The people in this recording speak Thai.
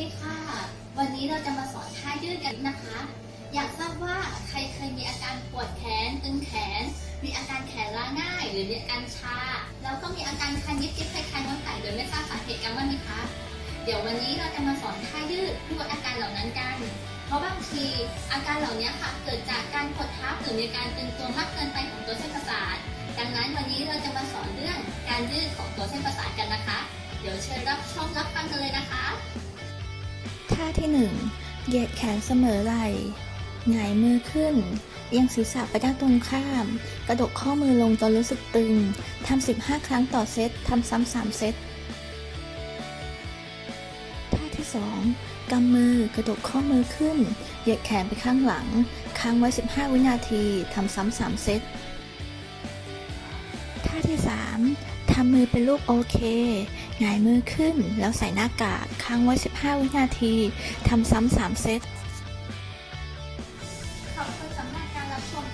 ดีค่ะ วันนี้เราจะมาสอนท่ายืดกันนะคะ อยากทราบว่าใครเคยมีอาการปวดแขนตึงแขน มีอาการแขนล้าง่าย หรือมีอาการชา แล้วก็มีอาการคันยิบยิบคล้ายๆน้ำไก่โดยไม่ทราบสาเหตุกันบ้างไหมคะ เดี๋ยววันนี้เราจะมาสอนท่ายืดเพื่อลดอาการเหล่านั้นกัน เพราะบางทีอาการเหล่านี้ค่ะเกิดจากการกดทับหรือมีการตึงตัวมากเกินไปของตัวเส้นประสาท ดังนั้นวันนี้เราจะมาสอนเรื่องการยืดของตัวเส้นประสาทกันนะคะ เดี๋ยวเชิญรับชมรับฟังกันเลยนะคะ ท่าที่ 1 เหยียดแขนเสมอไหล่หงายมือขึ้น เอียงศีรษะไปด้านตรงข้าม กระดกข้อมือลงจนรู้สึกตึง ทำ 15 ครั้งต่อเซต ทำซ้ำ3เซต ท่าที่ 2 กำมือกระดกข้อมือขึ้น เหยียดแขนไปข้างหลัง ค้างไว้ 15 วินาที ทำซ้ำ3เซต ท่าที่ 3 ทำมือเป็นรูปโอเคงายมือขึ้นแล้วใส่หน้ากากค้างไว้ 15 วินาที ทำซ้ำ3เซตขอบคุณสำหรับการรับชม